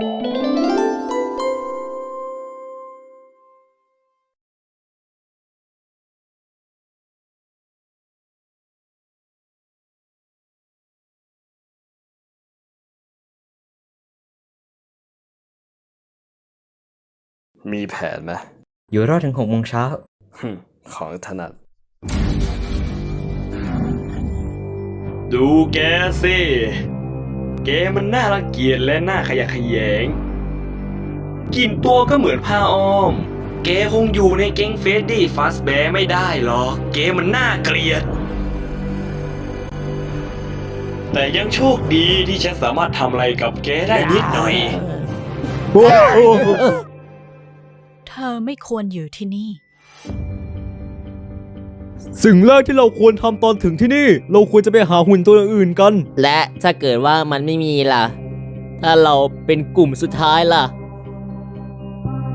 มีแผนไหมอยู่รอดถึงหกโมงเช้าหึของถนัด ดูแกสิ แกมันน่ารังเกียจและน่าขยะแขยงกินตัวก็เหมือนผ้าอ้อม แกคงอยู่ในแก๊งเฟดดี้ฟาสแบร์ไม่ได้หรอก แกมันน่าเกลียด แต่ยังโชคดีที่ฉันสามารถทำอะไรกับแกได้นิดหน่อย เธอไม่ควรอยู่ที่นี่ สิ่งแรกที่เราควรทำตอนถึงที่นี่ เราควรจะไปหาหุ่นตัวอื่นกัน และถ้าเกิดว่ามันไม่มีล่ะ ถ้าเราเป็นกลุ่มสุดท้ายล่ะ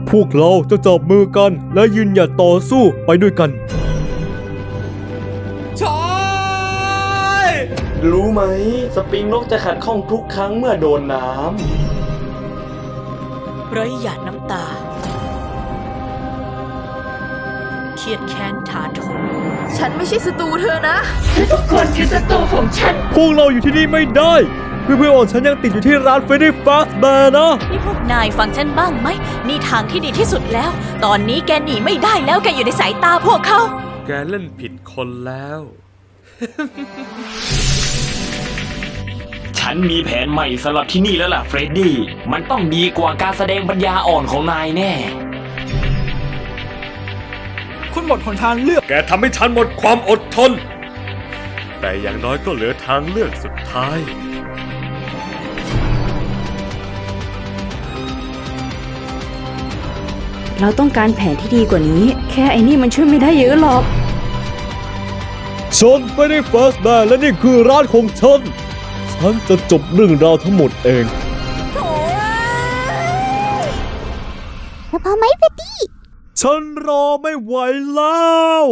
พวกเราจะจับมือกัน และยืนหยัดต่อสู้ไปด้วยกันรู้ไหม สปริงนกจะขัดข้องทุกครั้งเมื่อโดนน้ไร้หยาดน้ำตา เครียดแค้นถาโถมฉันไม่ใช่ศัตรูเธอนะพวกเราอยู่ที่นี่ไม่ได้ เพื่อนๆของฉันยังติดอยู่ที่ร้านเฟรดดี้ฟาสแบร์นะ นี่พวกนายฟังฉันบ้างไหม นี่ทางที่ดีที่สุดแล้ว ตอนนี้แกหนีไม่ได้แล้วแกอยู่ในสายตาพวกเขา แกเล่นผิดคนแล้วำฉันมีแผนใหม่สำหรับที่นี่แล้วล่ะเฟรดดี้ มันต้องดีกว่าการแสดงปัญญาอ่อนของนายแน่ คุณหมดหนทางเลือก แกทำให้ฉันหมดความอดทน แต่อย่างน้อยก็เหลือทางเลือกสุดท้าย เราต้องการแผนที่ดีกว่านี้ แค่ไอ้นี่มันช่วยไม่ได้เยอะหรอก ฉันเฟรดดี้ฟาสแบร์และนี่คือร้านของฉัน ฉันจะจบเรื่องราวทั้งหมดเองพอไหมเฟดดี้ ฉันรอไม่ไหวแล้ว